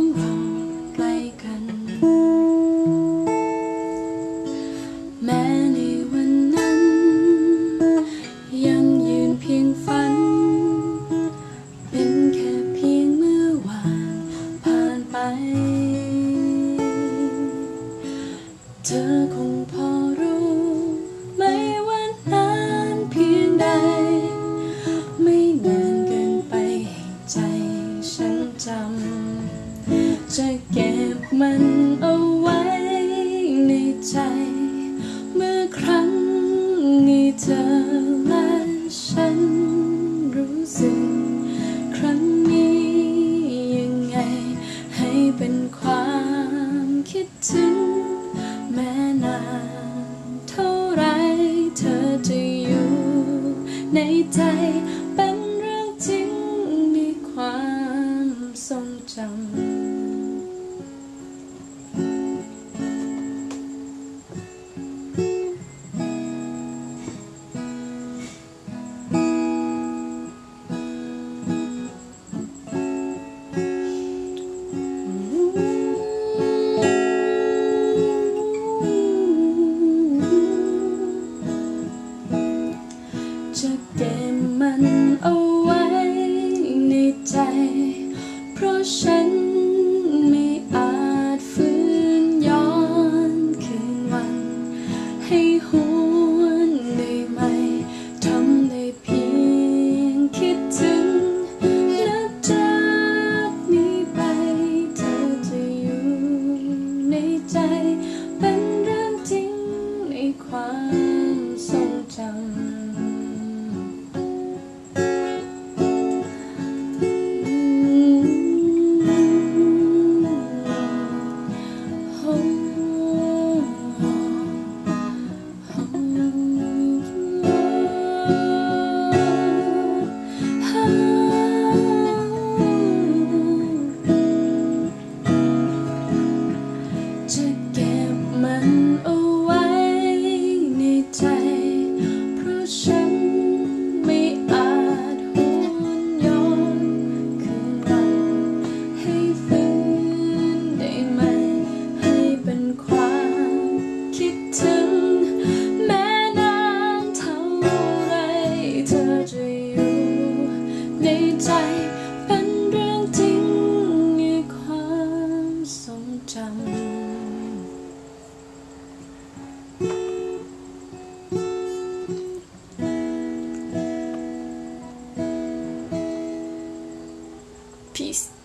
สองเราใกล้กัน แม้ในวันนั้น ยังยืนเพียงฝัน เป็นแค่เพียงเมื่อวานผ่านไป เธอคงพอรู้ไม่ว่านานเพียงใด ไม่นานเกินไปให้ใจฉันจำ จะเก็บมันเอาไว้ในใจ เมื่อครั้งนี้เธอและฉันรู้สึก ครั้งนี้ยังไง ให้เป็นความคิดถึง แม้นานเท่าไรเธอจะอยู่ในใจ จะเก็บมันเอาไว้ในใจ เพราะฉันไม่อาจฟื้นย้อนคืนวัน ให้หวนได้ไหมทำได้เพียงคิดถึงและจากนี้ไปเธอจะอยู่ในใจ เป็นเรื่องจริงในความทรงจำ oh. Peace.